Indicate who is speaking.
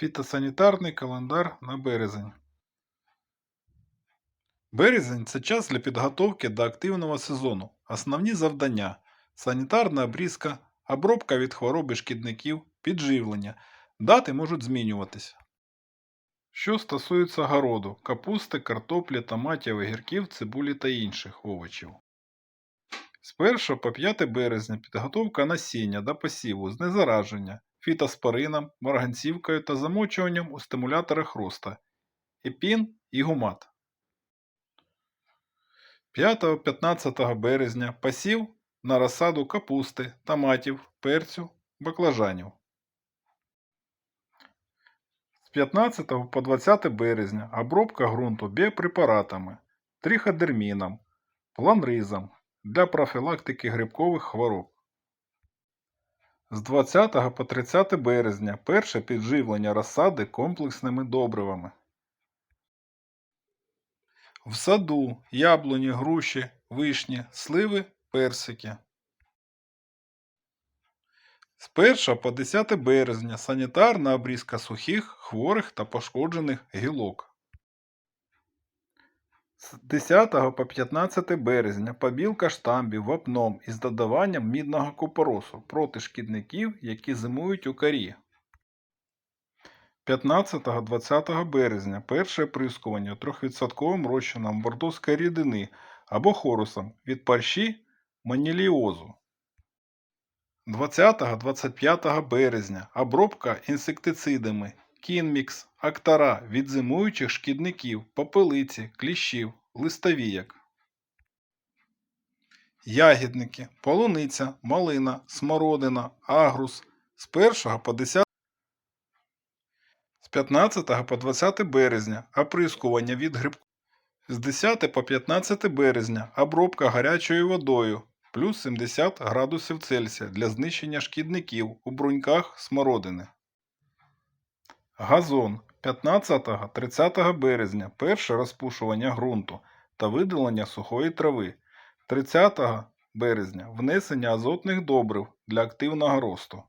Speaker 1: Фітосанітарний календар на березень. Березень це час для підготовки до активного сезону. Основні завдання: санітарна обрізка, обробка від хвороби шкідників, підживлення. Дати можуть змінюватися. Що стосується городу, капусти, картоплі, томатів, огірків, цибулі та інших овочів. З 1 по 5 березня підготовка насіння до посіву, знезараження, фітоспорином, марганцівкою та замочуванням у стимуляторах росту, епін і гумат. 5-15 березня посів на розсаду капусти, томатів, перцю, баклажанів. З 15 по 20 березня обробка ґрунту біопрепаратами, триходерміном, планризом для профілактики грибкових хвороб. З 20 по 30 березня перше підживлення розсади комплексними добривами. В саду яблуні, груші, вишні, сливи, персики. З 1 по 10 березня санітарна обрізка сухих, хворих та пошкоджених гілок. З 10 по 15 березня побілка штамбів вапном із додаванням мідного купоросу проти шкідників, які зимують у корі. 15-20 березня перше оприскування 3% розчином бордоської рідини або хорусом від парші маніліозу. 20-25 березня обробка інсектицидами кінмікс, актара від зимуючих шкідників, попелиці, кліщів, листовіяк. Ягідники, полуниця, малина, смородина, агрус з 1 по 10 з 15 по 20 березня оприскування від грибку. З 10 по 15 березня обробка гарячою водою плюс 70 градусів Цельсія для знищення шкідників у бруньках смородини. Газон 15-30 березня перше розпушування ґрунту та видалення сухої трави. 30 березня внесення азотних добрив для активного росту.